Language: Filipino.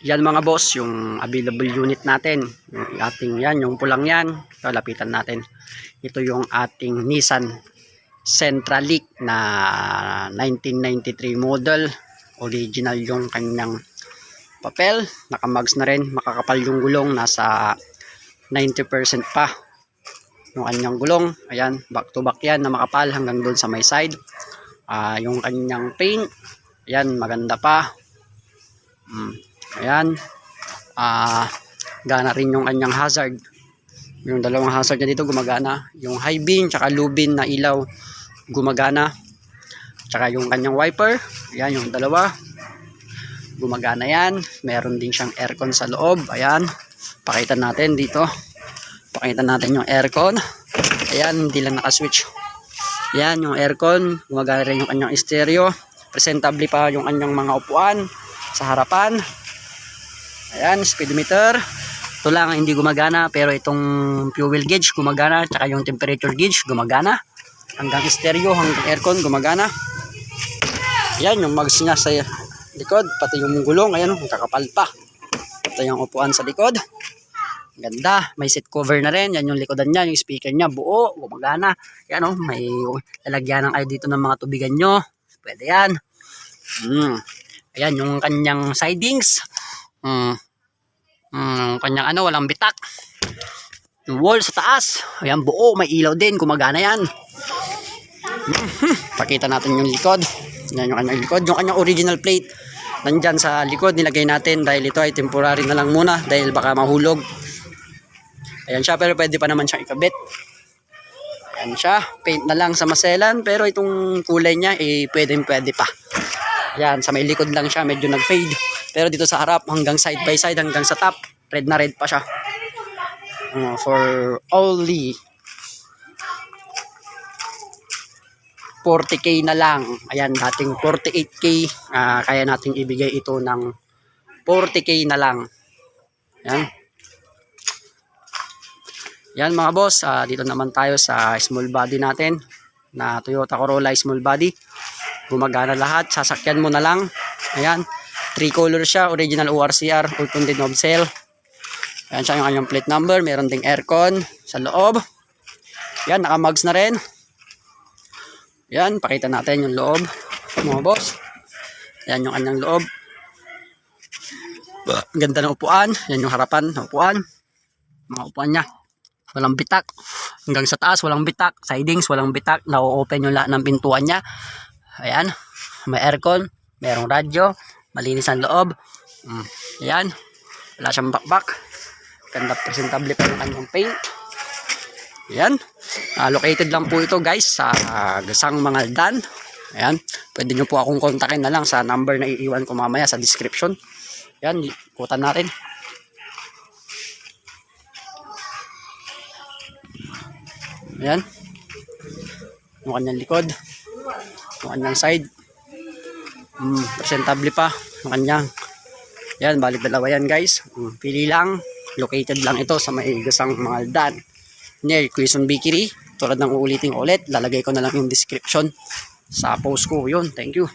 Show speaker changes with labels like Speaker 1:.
Speaker 1: Yan mga boss, yung available unit natin. Yung ating yan, yung pulang yan. Ito, lapitan natin. Ito yung ating Nissan Centralic na 1993 model. Original yung kanyang papel. Nakamags na rin. Makakapal yung gulong. Nasa 90% pa. Yung kanyang gulong. Ayan, back to back yan na makapal hanggang doon sa may side. Ah, yung kanyang paint. Ayan, maganda pa. Mm. Ayan. Ah, gana rin yung kanyang hazard. Yung dalawang hazard niya dito gumagana. Yung high beam tsaka low beam na ilaw gumagana. Tsaka yung kanyang wiper. Ayan yung dalawa. Gumagana yan. Meron din siyang aircon sa loob. Ayan. Pakita natin dito. Pakita natin yung aircon. Ayan, hindi lang naka-switch. Ayan yung aircon. Gumagana rin yung kanyang stereo. Presentable pa yung kanyang mga upuan sa harapan. Ayan, speedometer. Ito lang ang hindi gumagana pero itong fuel gauge gumagana tsaka yung temperature gauge gumagana. Hanggang stereo, hanggang aircon gumagana. Ayan, yung mags niya sa likod, pati yung gulong, ayan, kakapal pa. Ito yung upuan sa likod. Ganda, may seat cover na rin. Yan yung likodan niya, yung speaker niya, buo, gumagana. Yan oh, may lalagyanan kayo dito ng mga tubigan nyo. Pwede yan. Mm. Ayan, yung kanyang sidings. Mm. Mm, kanyang ano, walang bitak. Yung wall sa taas. Ayan, buo, may ilaw din, gumagana yan. Mhm. Pakita natin yung likod. Yan yung kanyang likod. Yung kanyang original plate. Nandyan sa likod, nilagay natin dahil ito ay temporary na lang muna dahil baka mahulog. Ayan siya, pero pwede pa naman siyang ikabit. Ayan siya, paint na lang sa maselan, pero itong kulay niya, eh, pwede pwede pa. Ayan, sa may likod lang siya, medyo nag-fade. Pero dito sa harap, hanggang side by side, hanggang sa top, red na red pa siya. Uh, for only 40k na lang. Ayan, dating 48k. ah, kaya nating ibigay ito ng 40k na lang. Ayan. Yan mga boss, ah, dito naman tayo sa small body natin na Toyota Corolla small body. Gumagana lahat, sasakyan mo na lang. Ayan, three color siya, original ORCR, open din knob cell. Ayan siya yung kanyang plate number, meron ding aircon sa loob. Yan, nakamags na rin. Yan, pakita natin yung loob, mga boss. Yan yung kanyang loob. Ganda ng upuan. Yan yung harapan ng upuan. Mga upuan niya. Walang bitak. Hanggang sa taas, walang bitak. Sidings, walang bitak. Na-open yung lahat ng pintuan niya. Ayan. May aircon. Merong radyo. Malinis ang loob. Mm. Ayan. Wala siyang bakbak. Ganda presentable pa yung kanyang paint. Ayan. Ah, located lang po ito guys sa uh, Gasang Mangaldan. Ayan. Pwede nyo po akong kontakin na lang sa number na iiwan ko mamaya sa description. Ayan. Ikutan natin. Ayan. Yung kanyang likod. Yung kanyang side. Mm, presentable pa. Yung kanyang. Ayan, balik dalawa yan guys. Mm, pili lang. Located lang ito sa may gasang mga aldan. Near Quezon Bakery. Tulad ng uulitin ulit. Lalagay ko na lang yung description sa post ko. Yun, thank you.